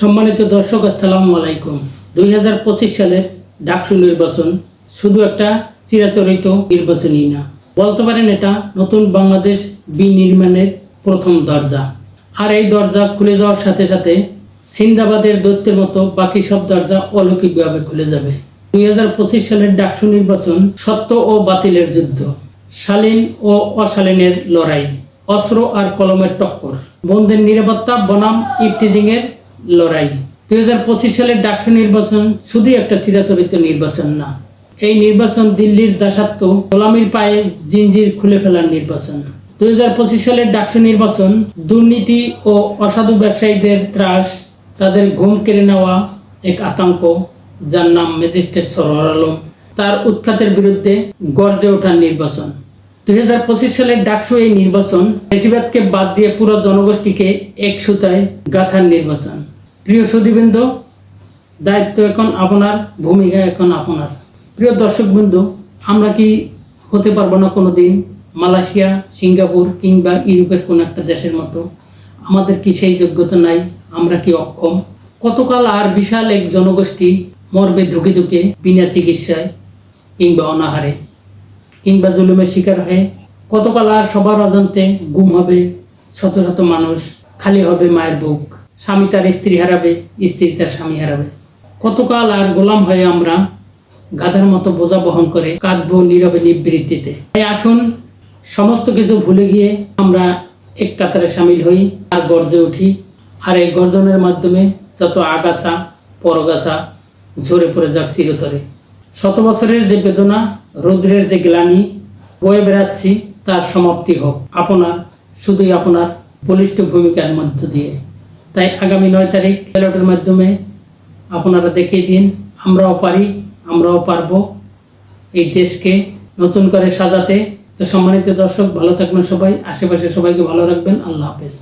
সম্মানিত দর্শক, আসসালামু আলাইকুম। দুই হাজার পঁচিশ সালের ডাকসু নির্বাচন শুধু একটা চিরাচরিত নির্বাচনই না। বলতে পারেন এটা নতুন বাংলাদেশ বিনির্মাণের প্রথম দরজা। আর এই দরজা খুলে যাওয়ার সাথে সাথে সিন্দাবাদের দৈত্যের মতো বাকি সব দরজা অলৌকিকভাবে খুলে যাবে। দুই হাজার পঁচিশ সালের ডাকসু নির্বাচন সত্য ও বাতিলের যুদ্ধ, শালীন ও অশালীনের লড়াই, অস্ত্র আর কলমের টক্কর, বন্ধের নিরাপত্তা, বনাম ইফটিজিং এর লড়াই। দুই হাজার পঁচিশ সালের ডাকসু নির্বাচন শুধুই একটা চিরাচরিত নির্বাচন না, এই নির্বাচন দিল্লির দাসাত্ব গোলামির পায়ে জিঞ্জির খুলে ফেলার নির্বাচন। দুই হাজার পঁচিশ সালের ডাকসু নির্বাচন দুর্নীতি ও অসাধু ব্যবসায়ীদের ত্রাস, তাদের ঘুম কেড়ে নেওয়া এক আতঙ্ক, যার নাম ম্যাজিস্ট্রেট সরোয়ার আলম তার উৎখাতের বিরুদ্ধে গর্জে ওঠার নির্বাচন। দুই হাজার পঁচিশ সালের ডাকসু এই নির্বাচন বেশিরভাগকে বাদ দিয়ে পুরো জনগোষ্ঠীকে এক সুতায় গাথার নির্বাচন। প্রিয় সুদীবৃন্দ দায়িত্ব এখন আপনার, ভূমিকা এখন আপনার। প্রিয় দর্শক বন্ধু আমরা কি হতে পারব না কোনো দিন মালয়েশিয়া, সিঙ্গাপুর কিংবা ইউরোপের কোনো একটা দেশের মতো? আমাদের কি সেই যোগ্যতা নাই? আমরা কি অক্ষম? কতকাল আর বিশাল এক জনগোষ্ঠী মর্বে ধুকে ধুকে বিনা চিকিৎসায় কিংবা অনাহারে? কিংবা জুলুমের শিকার হয়ে কতকাল আর সবার অজান্তে গুম হবে শত শত মানুষ, খালি হবে মায়ের বুক? স্বামী তার স্ত্রী হারাবে, স্ত্রী তার স্বামী হারাবে। কতকাল আর গোলাম হয়ে আমরা গাধার মতো বোঝা বহন করে কাঁদবো নীরবে নিবৃত্তিতে। তাই আসুন, সমস্ত কিছু ভুলে গিয়ে আমরা এক কাতারে সামিল হই, আর গর্জে উঠি। আর এই গর্জনের মাধ্যমে যত আগাছা, পরগাছা ঝরে পড়ে যাক চিরতরে। শত বছরের যে বেদনা, রৌদ্রের যে গ্লানি, বয়ে বেড়াচ্ছি, তার সমাপ্তি হোক। আপনার, শুধুই আপনার বলিষ্ঠ ভূমিকার মধ্য দিয়ে। তাই আগামী নয় তারিখ ব্যালটের মাধ্যমে আপনারা দেখিয়ে দিন, আমরাও পারি, আমরাও পারব এই দেশকে নতুন করে সাজাতে। তো সম্মানিত দর্শক, ভালো থাকবেন সবাই, আশেপাশে সবাইকে ভালো রাখবেন। আল্লাহ হাফেজ।